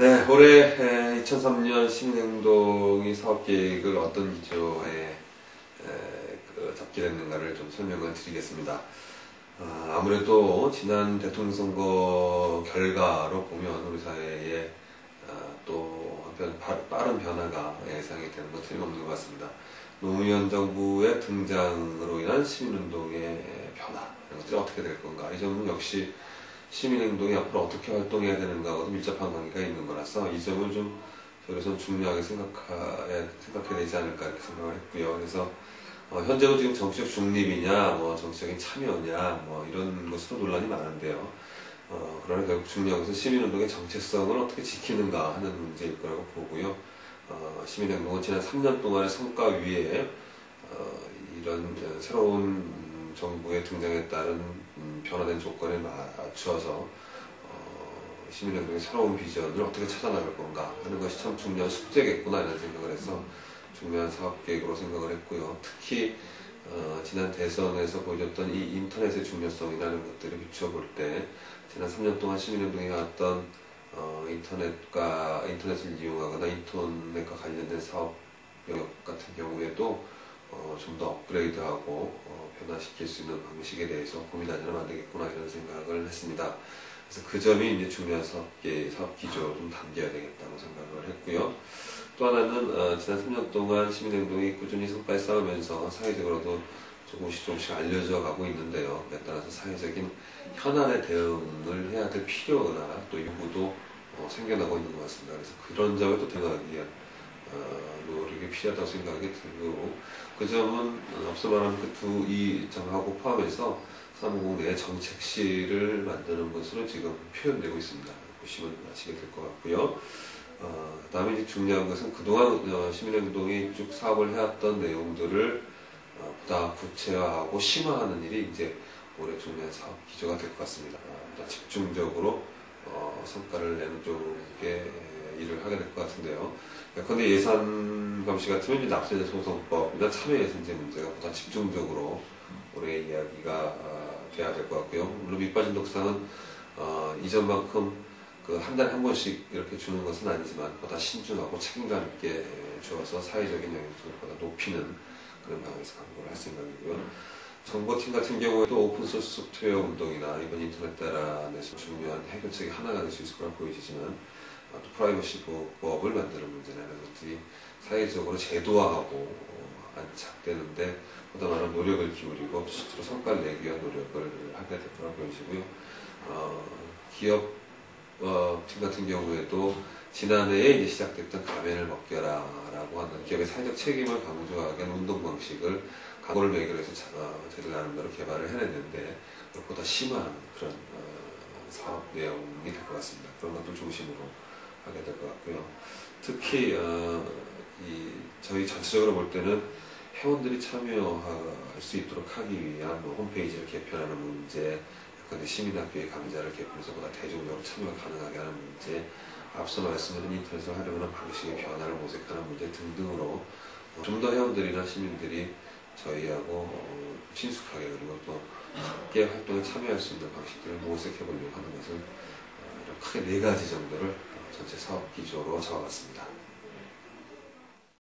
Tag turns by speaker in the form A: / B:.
A: 네, 올해 2003년 시민행동이 사업계획을 어떤 기조에 에, 그 잡기로 했는가를 좀 설명을 드리겠습니다. 아, 아무래도 지난 대통령 선거 결과로 보면 우리 사회에 아, 또 한편 바- 빠른 변화가 예상이 되는 것 틀림없는 것 같습니다. 노무현 정부의 등장으로 인한 시민운동의 변화 이런 것들이 어떻게 될 건가 이 점은 역시 시민행동이 앞으로 어떻게 활동해야 되는가하고도 밀접한 관계가 있는 거라서 이 점을 좀 저희로선 중요하게 생각해야, 생각해야 되지 않을까 이렇게 생각을 했고요. 그래서 어, 현재는 지금 정치적 중립이냐, 뭐 정치적인 참여냐, 뭐 이런 것으로 논란이 많은데요. 어, 그러나 결국 중요한 것은 시민운동의 정체성을 어떻게 지키는가 하는 문제일 거라고 보고요. 어, 시민행동은 지난 3년 동안의 성과 위에 어, 이런 어, 새로운 음, 정부의 등장에 따른 음, 변화된 조건에 맞추어서 어, 시민행동의 새로운 비전을 어떻게 찾아나갈 건가 하는 것이 참 중요한 숙제겠구나 이런 생각을 해서 중요한 사업계획으로 생각을 했고요. 특히 어, 지난 대선에서 보여줬던 이 인터넷의 중요성이라는 것들을 비춰볼 때 지난 3년 동안 시민행동이 해왔던 어, 인터넷과 인터넷을 이용하거나 인터넷과 관련된 사업 영역 같은 경우에도 어, 좀 더 업그레이드하고 어, 변화시킬 수 있는 방식에 대해서 고민하지는 안 되겠구나 이런 생각을 했습니다. 그래서 그 점이 이제 중요한 사업계, 사업 기조로 좀 담겨야 되겠다고 생각을 했고요. 또 하나는 어, 지난 3년 동안 시민행동이 꾸준히 성과를 쌓으면서 사회적으로도 조금씩 조금씩 알려져 가고 있는데요. 그에 따라서 사회적인 현안에 대응을 해야 될 필요나 또 요구도 어, 생겨나고 있는 것 같습니다. 그래서 그런 점에 또 대응하기 위한 어, 노력이 필요하다고 생각이 들고 그 점은 앞서 말한 그 두 이 점하고 포함해서 사무국 내 정책실을 만드는 것으로 지금 표현되고 있습니다. 보시면 아시게 될 것 같고요. 어, 그 다음에 이제 중요한 것은 그동안 어, 시민행동이 쭉 사업을 해왔던 내용들을 어, 보다 구체화하고 심화하는 일이 이제 올해 중요한 사업 기조가 될 것 같습니다. 어, 보다 집중적으로 어, 성과를 내는 쪽에 하게 될 것 같은데요. 그런데 예산 감시 같으면 납세자 소송법이나 참여예산제 문제가 보다 집중적으로 올해 이야기가 아, 돼야 될 것 같고요. 물론 밑빠진 독상은 어, 이전만큼 그 한 달에 한 번씩 이렇게 주는 것은 아니지만 보다 신중하고 책임감 있게 주어서 사회적인 영향력을 보다 높이는 그런 방향에서 강구를 할 생각이고요. 정보팀 같은 경우에도 오픈소스 소프트웨어 운동이나 이번 인터넷 대란에서 중요한 해결책이 하나가 될 수 있을 거라 보이지만 아, 또 프라이버시 보호법을 만드는 문제나 이런 것들이 사회적으로 제도화하고 어, 안착되는데 보다 많은 노력을 기울이고 실제로 성과를 내기 위한 노력을 하게 될 거라 보이시고요. 어, 기업 어, 팀 같은 경우에도 지난해에 시작됐던 가면을 벗겨라라고 하는 기업의 사회적 책임을 강조하게 하는 운동 방식을 각오를 매개로 해서 자- 어, 저희들 나름대로 개발을 해냈는데 그것보다 심한 그런 어, 사업 내용이 될 것 같습니다. 그런 것들 중심으로 하게 될 것 같고요. 특히 어, 이 저희 전체적으로 볼 때는 회원들이 참여할 수 있도록 하기 위한 뭐 홈페이지를 개편하는 문제, 근데 시민학교의 강좌를 개편해서 보다 대중적으로 참여가 가능하게 하는 문제, 앞서 말씀드린 인터넷을 활용하는 방식의 변화를 모색하는 문제 등등으로 좀 더 회원들이나 시민들이 저희하고 어, 친숙하게 그리고 또 함께 활동에 참여할 수 있는 방식들을 모색해 보려고 하는 것을 어, 크게 네 가지 정도를 어, 전체 사업 기조로 잡아봤습니다.